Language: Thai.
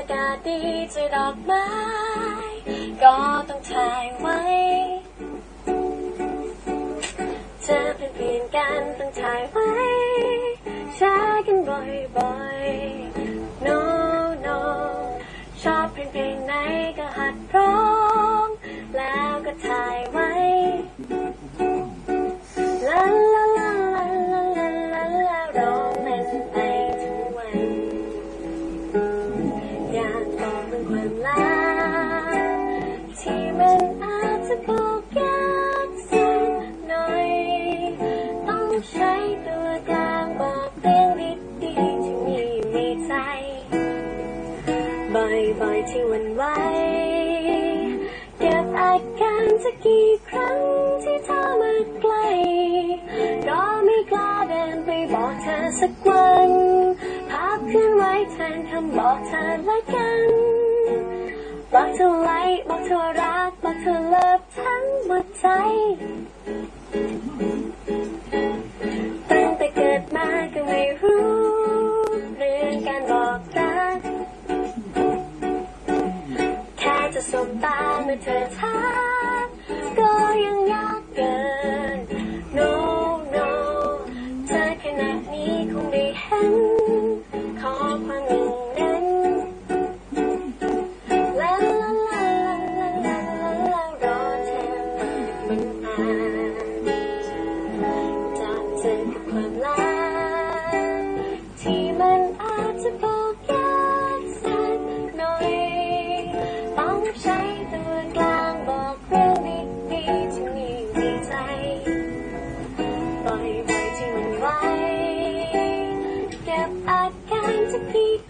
ดีเจอดอกไม้ ก็ต้องถ่ายไว้ เธอเพื่ยนกันต้องถ่ายไว้แชร์กันบ่อยๆ บ่อยที่วันไหวเก็บอาการจะกี่ครั้งที่เธอมาใกล้ก็ไม่กล้าเดินไปบอกเธอสักวันภาพเคลื่อนไหวแทนคำบอกเธอละกันบอกเธอไลค์บอกเธอรักบอกเธอเลิฟทั้งหมดใจ มื่เธอทักก็ยังยากเกิน no no เธอขนาดนี้คงได้เห็นขอความหนึ่งนั้นลาลาลาลาลาลาลารอเธอมามันอาจากเจอกับความลาที่มันอาจจะบอกยากสักหน่อยต้องใช้ Bye.